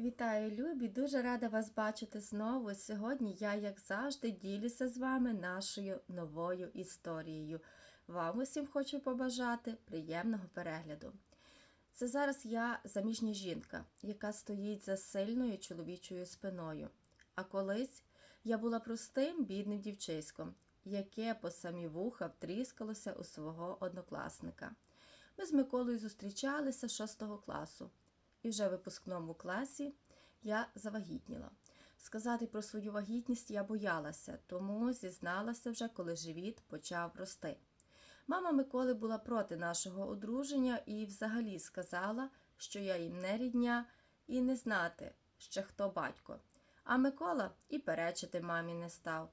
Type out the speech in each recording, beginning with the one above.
Вітаю, любі! Дуже рада вас бачити знову. Сьогодні я, як завжди, ділюся з вами нашою новою історією. Вам усім хочу побажати приємного перегляду. Це зараз я заміжня жінка, яка стоїть за сильною чоловічою спиною. А колись я була простим бідним дівчиськом, яке по самі вуха втріскалося у свого однокласника. Ми з Миколою зустрічалися з 6 класу і вже в випускному класі я завагітніла. Сказати про свою вагітність я боялася, тому зізналася вже, коли живіт почав рости. Мама Миколи була проти нашого одруження і взагалі сказала, що я їм не рідня і не знати, ще хто батько. А Микола і перечити мамі не став.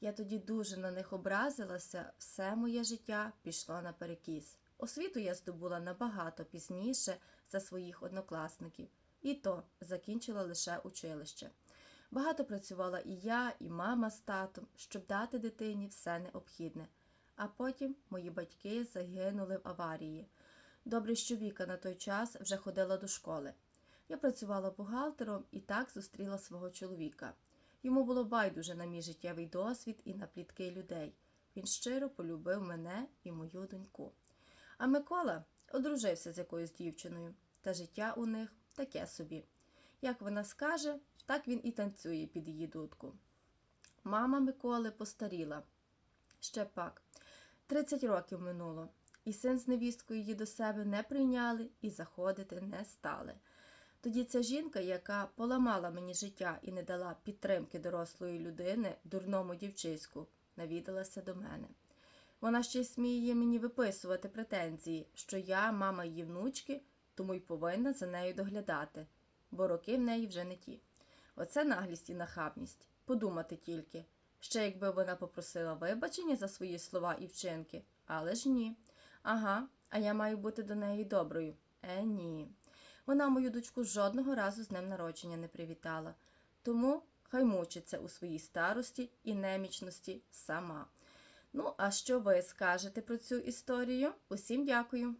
Я тоді дуже на них образилася, все моє життя пішло на перекіс. Освіту я здобула набагато пізніше за своїх однокласників, і то закінчила лише училище. Багато працювала і я, і мама з татом, щоб дати дитині все необхідне. А потім мої батьки загинули в аварії. Добре, що Віка на той час вже ходила до школи. Я працювала бухгалтером і так зустріла свого чоловіка. Йому було байдуже на мій життєвий досвід і на плітки людей. Він щиро полюбив мене і мою доньку. А Микола одружився з якоюсь дівчиною, та життя у них таке собі. Як вона скаже, так він і танцює під її дудку. Мама Миколи постаріла. Ще пак. 30 років минуло, і син з невісткою її до себе не прийняли і заходити не стали. Тоді ця жінка, яка поламала мені життя і не дала підтримки дорослої людини, дурному дівчиську, навідалася до мене. Вона ще й сміє мені виписувати претензії, що я мама її внучки, тому й повинна за нею доглядати, бо роки в неї вже не ті. Оце наглість і нахабність. Подумати тільки. Ще якби вона попросила вибачення за свої слова і вчинки, але ж ні. Ага, а я маю бути до неї доброю. Е, ні. Вона мою дочку жодного разу з днем народження не привітала, тому хай мучиться у своїй старості і немічності сама. Ну, а що ви скажете про цю історію? Усім дякую!